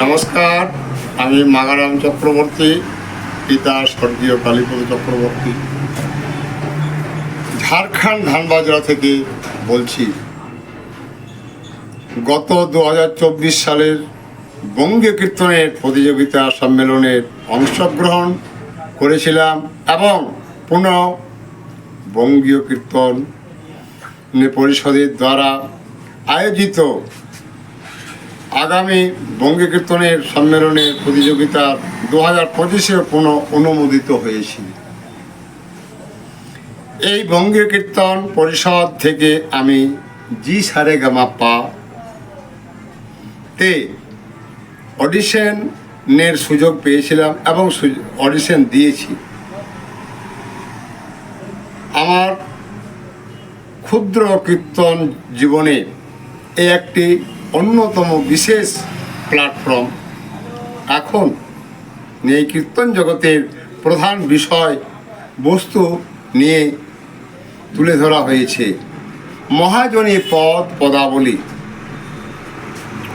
নমস্কার, আমি মাগারাম চক্রবর্তী, পিতা স্বর্গীয় কালীপদ চক্রবর্তী। ঝাড়খণ্ড ধানবাজরা থেকে বলছি, গত দু হাজার চব্বিশ সালের বঙ্গীয় কীর্তনের প্রতিযোগিতা সম্মেলনের অংশগ্রহণ করেছিলাম এবং পুনঃ বঙ্গীয় কীর্তন পরিষদের দ্বারা আয়োজিত আগামী বঙ্গে কীর্তনের সম্মেলনের প্রতিযোগিতা দু হাজার পঁচিশে কোনো অনুমোদিত হয়েছিল এই বঙ্গে কীর্তন পরিষদ থেকে আমি জি সারে গামা পা তে অডিশনের সুযোগ পেয়েছিলাম এবং অডিশন দিয়েছি। আমার ক্ষুদ্র কীর্তন জীবনে এই একটি অন্যতম বিশেষ প্ল্যাটফর্ম এখন এই কীর্তন জগতের প্রধান বিষয় বস্তু নিয়ে তুলে ধরা হয়েছে। মহাজনী পদ পদাবলী।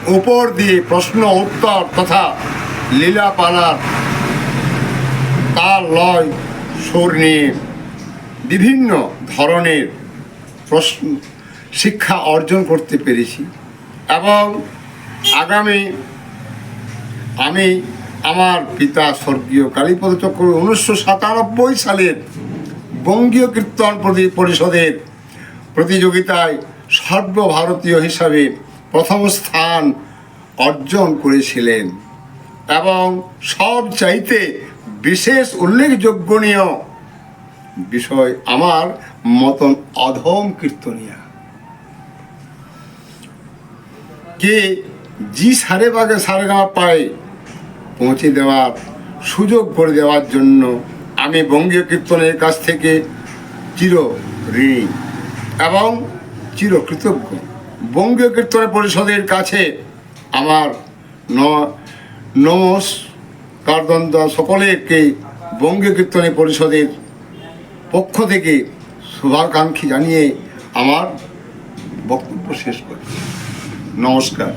উপর দিয়ে প্রশ্ন, উত্তর তথা লীলাপালার তাল লয় সুর নিয়ে বিভিন্ন ধরনের প্রশ্ন, শিক্ষা অর্জন করতে পেরেছি। এবং আগামী আমি আমার পিতা স্বর্গীয় কালীপদ চক্র উনিশশো সাতানব্বই সালের বঙ্গীয় কীর্তন পরিষদের প্রতিযোগিতায় সর্বভারতীয় হিসাবে প্রথম স্থান অর্জন করেছিলেন এবং সব চাইতে বিশেষ উল্লেখযোগ্যনীয় বিষয় আমার মতন অধম কীর্তনিয়া। কে জি সারে বাগে সারে গামা পায়ে, পৌঁছে দেওয়ার সুযোগ করে দেওয়ার জন্য আমি বঙ্গীয় কীর্তনের কাছ থেকে চির ঋণী এবং চির কৃতজ্ঞ। বঙ্গীয় কীর্তন পরিষদের কাছে আমার ন নমস্কারদন্ত সকলেরকে বঙ্গীয় কীর্তনী পরিষদের পক্ষ থেকে শুভাকাঙ্ক্ষী জানিয়ে আমার বক্তব্য শেষ করি Não, Oscar.